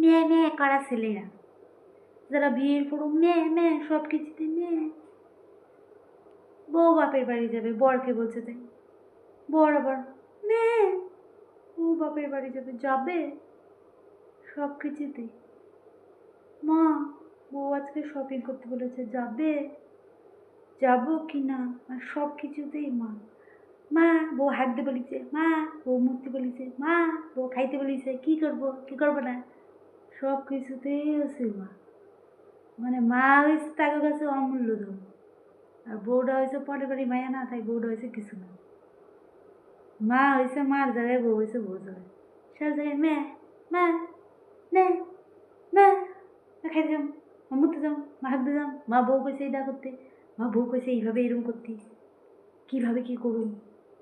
মেয়ে মেয়ে করা ছেলেরা? যারা বিয়ের পর মেয়ে মেয়ে, সব কিছুতে মেয়ে। বউ বাপের বাড়ি যাবে, বরকে বলছে তাই। বর আবার মেয়ে। বউ বাপের বাড়ি যাবে যাবে সব কিছুতে। মা, বউ আজকে শপিং করতে বলেছে, যাবে। যাব কি না? আর সব কিছুতেই মা। মা, বউ হাঁটতে বলিছে, মা, বউ মুততে বলিছে, মা, বউ খাইতে বলিছে, কি করব কি করব না? সব কিছুতেই আছে মা মানে মা হয়েছে তাকে কাছে অমূল্য ধন। আর বউটা হয়েছে পরের বাড়ি মায়া না, তাই বউটা হয়েছে কিছু না। মা হয়েছে মার জায়গায়, বউ হয়েছে বউ জায়গায়। সব জায়গায়, মে, মা মা মা খাইতে যাও, মা মুতে যাও, মা হাঁকতে যাও, মা বউ কইছে এইটা করতে, মা বউ কইছে এইভাবে এরকম করতে। কীভাবে কী করুন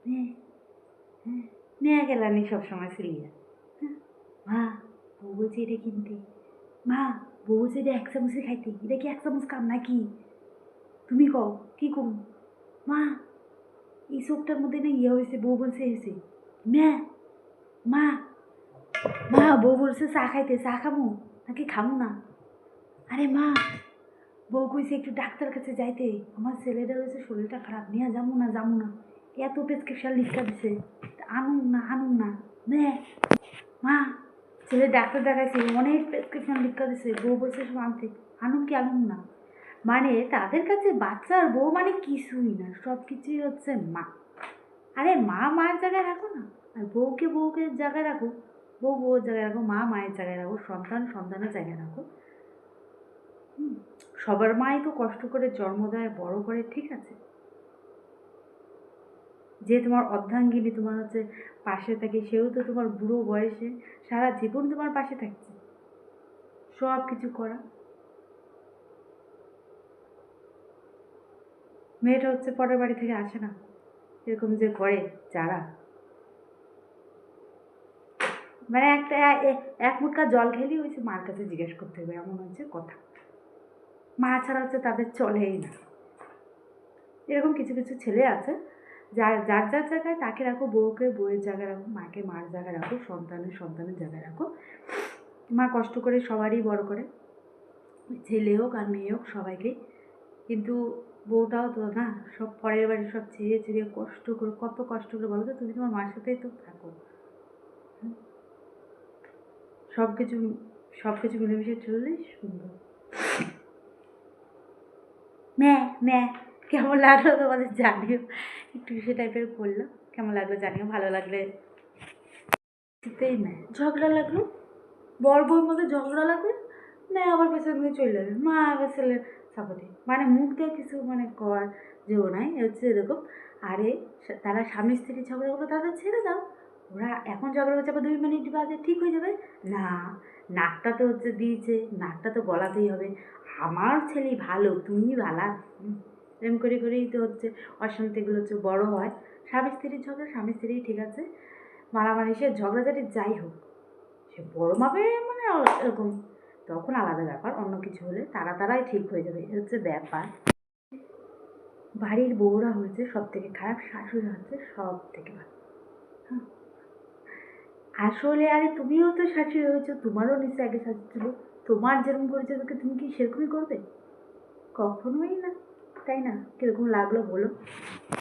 হ্যাঁ হ্যাঁ নেয়া গেলানি সবসময় সিলিয়া হ্যাঁ মা বউ বলছে এটা কিনতে। মা বউ বলছে এটা এক চামচে খাইতে। এটা কি এক চামচ কাম নাকি? তুমি কও, কি করুন মা, এই চোখটার মধ্যে না ইয়ে হয়েছে বউ বলছে এসে ম্যা মা মা বউ বলছে চা খাইতে, চা খামু? নাকি খামু না? আরে মা, বউ কইছে একটু ডাক্তার কাছে যাইতে। আমার ছেলেটা হয়েছে শরীরটা খারাপ। নিয়ে যাব না যাব না। এত প্রেসক্রিপশন লিখা দিছে। আনুন না আনুন না। ছেলে ডাক্তার দেখাইছে, অনেক প্রেসক্রিপশন লিখা দিছে, বউ বলছে সব আনতে। আনুন কি আনুন না। মানে তাদের কাছে বাচ্চা আর বউ মানে কিছুই না সব কিছুই হচ্ছে মা। আরে মা মায়ের জায়গায় রাখো না। আর বউকে বউকে জায়গায় রাখো। বউ বউর জায়গায় রাখো, মা মায়ের জায়গায় রাখো, সন্তান সন্তানের জায়গায় রাখো। সবার মাই তো কষ্ট করে জন্ম দেয়, বড় করে, ঠিক আছে। যে তোমার অর্ধাঙ্গিনী তোমার হচ্ছে পাশে থাকে, সেও তো তোমার বুড়ো বয়সে সারা জীবন তোমার পাশে থাকছে। সব কিছু করা। মেয়েটা হচ্ছে পরের বাড়ি থেকে আসে না, এরকম যে করে যারা। মানে একটা এক মুটকা জল খেলেই হয়েছে, মার কাছে জিজ্ঞেস করতে হবে, এমন হচ্ছে কথা। মা ছাড়া হচ্ছে তাদের চলেই না। এরকম কিছু কিছু ছেলে আছে যার যার যার জায়গায় তাকে রাখো, বউকে, বউয়ের জায়গায় রাখো, মাকে, মার জায়গায় রাখো, সন্তানের সন্তানের জায়গায় রাখো। মা কষ্ট করে সবারই বড় করে। ছেলে হোক আর মেয়ে হোক সবাইকে। কিন্তু বউটাও তো না, সব পরের বাড়ি সব ছেড়ে ছেড়ে কষ্ট করে, কত কষ্ট করে বলো তো, তুমি তোমার মার সাথেই তো থাকো। সব কিছু সব কিছু মিলেমিশে চললেই সুন্দর। ম্যা ম্যা। কেমন লাগল তোমাদের জানিও। একটু সে টাইপের করল কেমন লাগল জানিও, ভালো লাগলে কিছুতেই ম্যা ঝগড়া লাগল? বর বউর মধ্যে ঝগড়া লাগল? না, আবার পেছন দিয়ে চলে যাবে। মা আবার ছেলে সাপোর্টে মানে মুখ দিয়ে কিছু মানে করার যেও নাই হচ্ছে এরকম। আরে তারা স্বামী স্ত্রী ঝগড়া করবে তাদের ছেড়ে দাও। ওরা এখন ঝগড়া করছে, আবার দুই মিনিট বাদে ঠিক হয়ে যাবে? না, নাকটা তো হচ্ছে দিয়েছে, নাকটা তো গলাতেই হবে। আমার ছেলে ভালো, তুমি ভালা। এরম করে করেই তো হচ্ছে অশান্তিগুলো হচ্ছে বড় হয়। স্বামী স্ত্রীর ঝগড়া, স্বামী স্ত্রী ঠিক আছে। মারামারি, সে ঝগড়াঝাটি যাই হোক, সে বড় মাপে মানে এরকম তখন আলাদা ব্যাপার, অন্য কিছু হলে তারা তারাই ঠিক হয়ে যাবে, এ হচ্ছে ব্যাপার। বাড়ির বউরা হয়েছে সব থেকে খারাপ, শাশুড়ি হচ্ছে সব থেকে ভালো। হ্যাঁ। আসলে আরে তুমিও তো শাশুড়ি হয়েছো, তোমারও নিশ্চয় আগে শাশুড়ি ছিল। তোমার যেরকম করেছে তোকে তুমি কি সেরকমই করবে? কখনোই না। তাই না? কীরকম লাগল বলো?